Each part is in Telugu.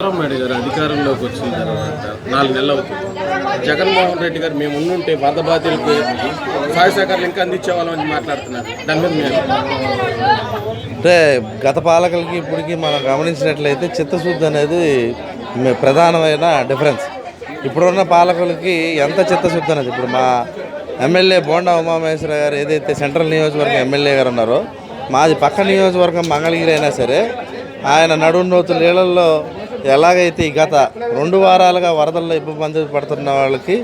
చంద్రబాబు నాయుడు గారు అధికారంలోకి వచ్చిన తర్వాత నాలుగు నెలలు అవుతుంది. జగన్మోహన్ రెడ్డి గారు మేము ఉండుంటే వరద బాధితులకు సహాయ సహకారాలు ఇంకా అందించేవాళ్ళం అని మాట్లాడుతున్నారు. దాని మీద మేము అంటే గత పాలకులకి ఇప్పటికి మనం గమనించినట్లయితే చిత్తశుద్ధి అనేది ప్రధానమైన డిఫరెన్స్. ఇప్పుడున్న పాలకులకి ఎంత చిత్తశుద్ధి అనేది? ఇప్పుడు మా ఎమ్మెల్యే బోండా ఉమామహేశ్వర గారు ఏదైతే సెంట్రల్ నియోజకవర్గం ఎమ్మెల్యే గారు ఉన్నారో మాది పక్క నియోజకవర్గం మంగళగిరి అయినా సరే ఆయన నడున్నోతు నీళ్ళల్లో ఎలాగైతే ఈ గత రెండు వారాలుగా వరదల్లో ఇబ్బంది పడుతున్న వాళ్ళకి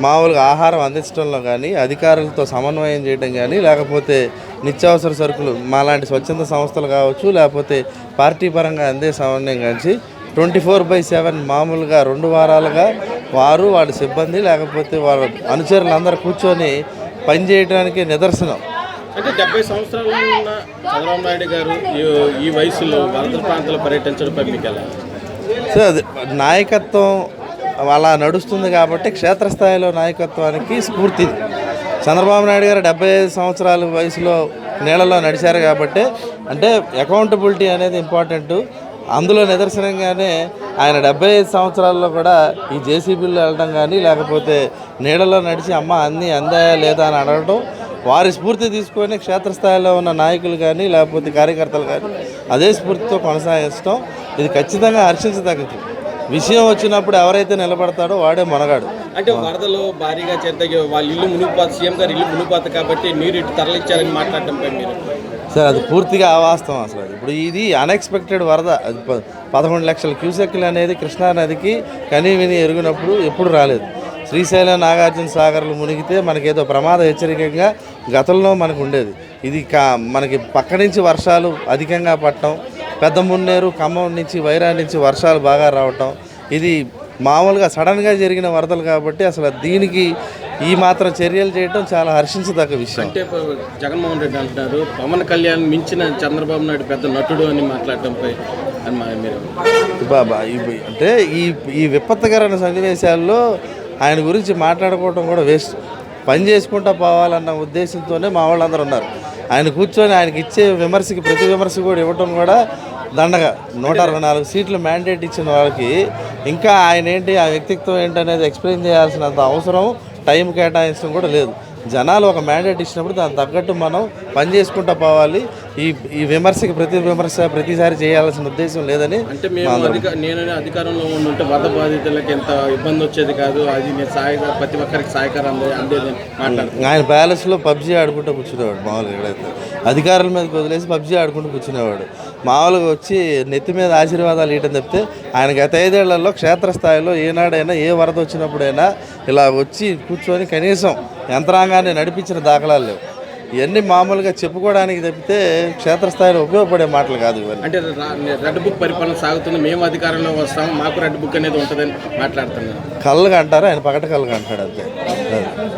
మామూలుగా ఆహారం అందించడంలో కానీ అధికారులతో సమన్వయం చేయడం కానీ లేకపోతే నిత్యావసర సరుకులు మాలాంటి స్వచ్ఛంద సంస్థలు కావచ్చు లేకపోతే పార్టీ పరంగా అందే సమన్వయం కానీ ట్వంటీ ఫోర్ బై సెవెన్ మామూలుగా రెండు వారాలుగా వారు వాళ్ళ సిబ్బంది లేకపోతే వాళ్ళ అనుచరులు అందరూ కూర్చొని పనిచేయడానికి నిదర్శనం. అంటే డెబ్బై సంవత్సరాలు చంద్రబాబు నాయుడు గారు ఈ- వయసులో వరద ప్రాంతాలు పర్యటించడంపై మీకు ఎలా? సో నాయకత్వం అలా నడుస్తుంది కాబట్టి క్షేత్రస్థాయిలో నాయకత్వానికి స్ఫూర్తి. చంద్రబాబు నాయుడు గారు డెబ్బై ఐదు సంవత్సరాల వయసులో నీళ్ళలో నడిచారు కాబట్టి అంటే అకౌంటబిలిటీ అనేది ఇంపార్టెంట్ అందులో నిదర్శనంగానే ఆయన డెబ్బై ఐదు సంవత్సరాల్లో కూడా ఈ జేసీబీలో వెళ్ళడం కానీ లేకపోతే నీళ్ళలో నడిచి అమ్మ అన్నీ అందాయా లేదా అని అడగడం వారి స్ఫూర్తి తీసుకొని క్షేత్రస్థాయిలో ఉన్న నాయకులు కానీ లేకపోతే కార్యకర్తలు కానీ అదే స్ఫూర్తితో కొనసాగించడం ఇది ఖచ్చితంగా హర్షించదగ్గది. విషయం వచ్చినప్పుడు ఎవరైతే నిలబడతాడో వాడే మనగాడు. అంటే వరదలు భారీగా చేత వాళ్ళ ఇల్లు మునిగిపోతుంది సీఎం గారు ఇల్లు మునిగిపోతుంది కాబట్టి నీరు ఇటు తరలించారని మాట్లాడటంపై మీరు. సార్ అది పూర్తిగా అవాస్తవం అసలు. ఇప్పుడు ఇది అన్ఎక్స్పెక్టెడ్ వరద. అది పదకొండు లక్షల క్యూసెక్లు అనేది కృష్ణా నదికి కనీ విని ఎరిగినప్పుడు ఎప్పుడు రాలేదు. శ్రీశైలం నాగార్జున సాగర్లు మునిగితే మనకేదో ప్రమాద హెచ్చరికగా గతంలో మనకు ఉండేది. ఇది కా మనకి పక్క నుంచి వర్షాలు అధికంగా పడటం పెద్ద మున్నేరు ఖమ్మం నుంచి వైరా నుంచి వర్షాలు బాగా రావటం. ఇది మామూలుగా సడన్గా జరిగిన వరదలు కాబట్టి అసలు దీనికి ఈ మాత్రం చర్యలు చేయటం చాలా హర్షించదగ్గ విషయం. అంటే జగన్మోహన్ రెడ్డి అంటున్నారు పవన్ కళ్యాణ్ మించిన చంద్రబాబు నాయుడు పెద్ద నటుడు అని మాట్లాడటంపై మీరు. బాబా అంటే ఈ ఈ విపత్తుకరమైన సన్నివేశాల్లో ఆయన గురించి మాట్లాడుకోవడం కూడా వేస్ట్. పని చేసుకుంటా పోవాలన్న ఉద్దేశంతోనే మా వాళ్ళందరూ ఉన్నారు. ఆయన కూర్చొని ఆయనకి ఇచ్చే విమర్శకి ప్రతి విమర్శ కూడా ఇవ్వటం కూడా దండగా. నూట అరవై నాలుగు సీట్లు మ్యాండేట్ ఇచ్చిన వాళ్ళకి ఇంకా ఆయన ఏంటి ఆ వ్యక్తిత్వం ఏంటి అనేది ఎక్స్ప్లెయిన్ చేయాల్సినంత అవసరం టైం కేటాయించడం కూడా లేదు. జనాలు ఒక మ్యాండేట్ ఇచ్చినప్పుడు దానికి తగ్గట్టు మనం పని చేసుకుంటూ పోవాలి. ఈ ఈ విమర్శకి ప్రతి విమర్శ ప్రతిసారి చేయాల్సిన ఉద్దేశం లేదని అంటే మేము నేను అధికారంలో ఉండుంటే వరద బాధితులకు ఎంత ఇబ్బంది వచ్చేది కాదు. అది నేను సహాయ ప్రతి ఒక్కరికి సహాయకారం అందే అందేది ఆయన ప్యాలెస్లో పబ్జీ ఆడుకుంటూ కూర్చునేవాడు మామూలుగా ఎక్కడైతే. అధికారుల మీదకి వదిలేసి పబ్జీ ఆడుకుంటూ కూర్చునేవాడు. మామూలుగా వచ్చి నెత్తి మీద ఆశీర్వాదాలు ఇయటం చెప్తే ఆయన గత ఐదేళ్ళలో క్షేత్రస్థాయిలో ఏనాడైనా ఏ వరద వచ్చినప్పుడైనా ఇలా వచ్చి కూర్చొని కనీసం యంత్రాంగాన్ని నడిపించిన దాఖలాలు లేవు. ఇవన్నీ మామూలుగా చెప్పుకోవడానికి తప్పితే క్షేత్రస్థాయిలో ఉపయోగపడే మాటలు కాదు ఇవన్నీ. అంటే రెడ్ బుక్ పరిపాలన సాగుతుంది. మేము అధికారంలో వస్తాము మాకు రెడ్ బుక్ అనేది ఉంటుందని మాట్లాడుతున్నాను కళ్ళగా అంటారు? ఆయన పగట కళ్ళగా అంటాడు అంతే. అది.